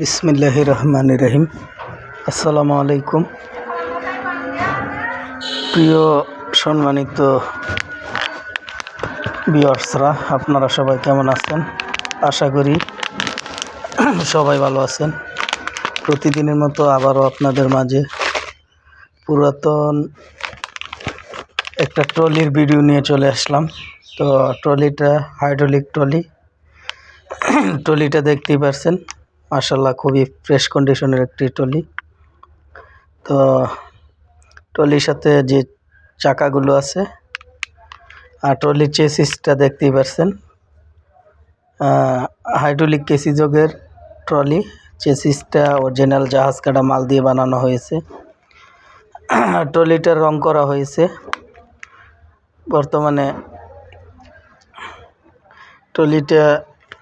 বিসমিল্লাহ রহমান রহিম আসসালামু আলাইকুম প্রিয় সম্মানিত বিয়ার্সরা আপনারা সবাই কেমন আছেন? আশা করি সবাই ভালো আছেন। প্রতিদিনের মতো আবারও আপনাদের মাঝে পুরাতন একটা ট্রলির ভিডিও নিয়ে চলে আসলাম। তো ট্রলিটা, হাইড্রোলিক ট্রলি। ট্রলিটা দেখতেই পারছেন। মাসাল্লাহ খুবই ফ্রেশ কন্ডিশনের একটি ট্রলি। তো ট্রলির সাথে যে চাকাগুলো আছে, আর ট্রলির চেসিসটা দেখতেই পারছেন। হাইড্রোলিক কেসিযোগের ট্রলি চেসিসটা অরিজিনাল জাহাজ কাটা মাল দিয়ে বানানো হয়েছে। ট্রলিটার রং করা হয়েছে। বর্তমানে ট্রলিটা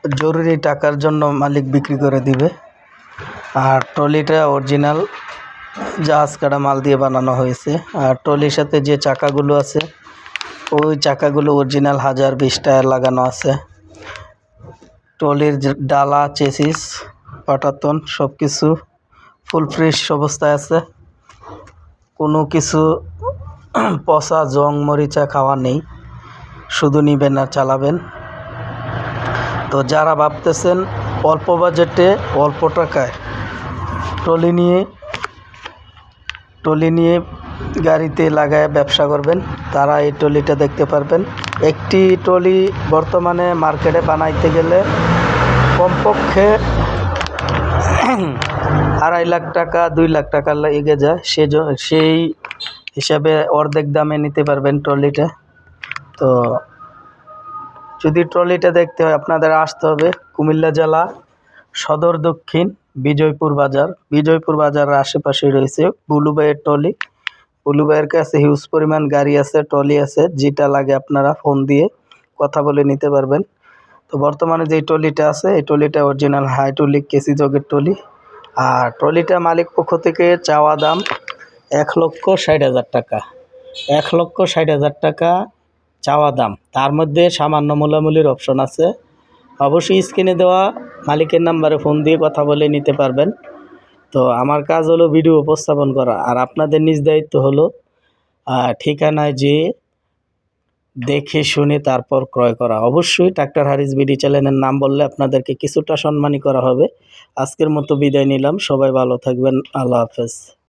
জরুরি টাকার জন্য মালিক বিক্রি করে দিবে। আর ট্রলিটা অরিজিনাল জাহাজ কাটা মাল দিয়ে বানানো হয়েছে। আর ট্রলির সাথে যে চাকাগুলো আছে, ওই চাকাগুলো অরিজিনাল হাজার বিশ টায়ার লাগানো আছে। ট্রলির ডালা চেসিস পাটাতন সব কিছু ফুল ফ্রেশ অবস্থায় আছে। কোনো কিছু পচা, জং, মরিচা খাওয়া নেই। শুধু নিবেন আর চালাবেন। তো যারা ভাবতেছেন অল্প বাজেটে অল্প টাকায় ট্রলি নিয়ে ট্রলি নিয়ে গাড়িতে লাগায় ব্যবসা করবেন, তারা এই ট্রলিটা দেখতে পারবেন। একটি ট্রলি বর্তমানে মার্কেটে বানাইতে গেলে কমপক্ষে আড়াই লাখ টাকা, দুই লাখ টাকা লেগে যায়। সে সেই হিসাবে অর্ধেক দামে নিতে পারবেন ট্রলিটা। তো যদি ট্রলিটা দেখতে হয়, আপনাদের আসতে হবে কুমিল্লা জেলা সদর দক্ষিণ বিজয়পুর বাজার। বিজয়পুর বাজারের আশেপাশে রয়েছে বুলুবাইয়ের ট্রলি। বুলুবাইয়ের কাছে হিউজ পরিমাণ গাড়ি আছে, ট্রলি আছে, যেটা লাগে আপনারা ফোন দিয়ে কথা বলে নিতে পারবেন। তো বর্তমানে যে ট্রলিটা আছে, এই ট্রলিটা অরিজিনাল হাই হাইড্রোলিক কেসি জগের ট্রলি। আর ট্রলিটা মালিক পক্ষ থেকে চাওয়া দাম এক লক্ষ ষাট হাজার টাকা। এক লক্ষ ষাট হাজার টাকা চাওয়া দাম। তার মধ্যে সামান্য মূলামূলির অপশন আছে। অবশ্যই স্ক্রিনে দেওয়া মালিকের নাম্বারে ফোন দিয়ে কথা বলে নিতে পারবেন। তো আমার কাজ হলো ভিডিও উপস্থাপন করা। আর আপনাদের নিজ দায়িত্ব হলো ঠিকানায় যেয়ে দেখে শুনে তারপর ক্রয় করা। অবশ্যই ট্রাক্টর হারিস বিডি চ্যানেলের নাম বললে আপনাদেরকে কিছুটা সম্মানী করা হবে। আজকের মতো বিদায় নিলাম। সবাই ভালো থাকবেন। আল্লাহ হাফেজ।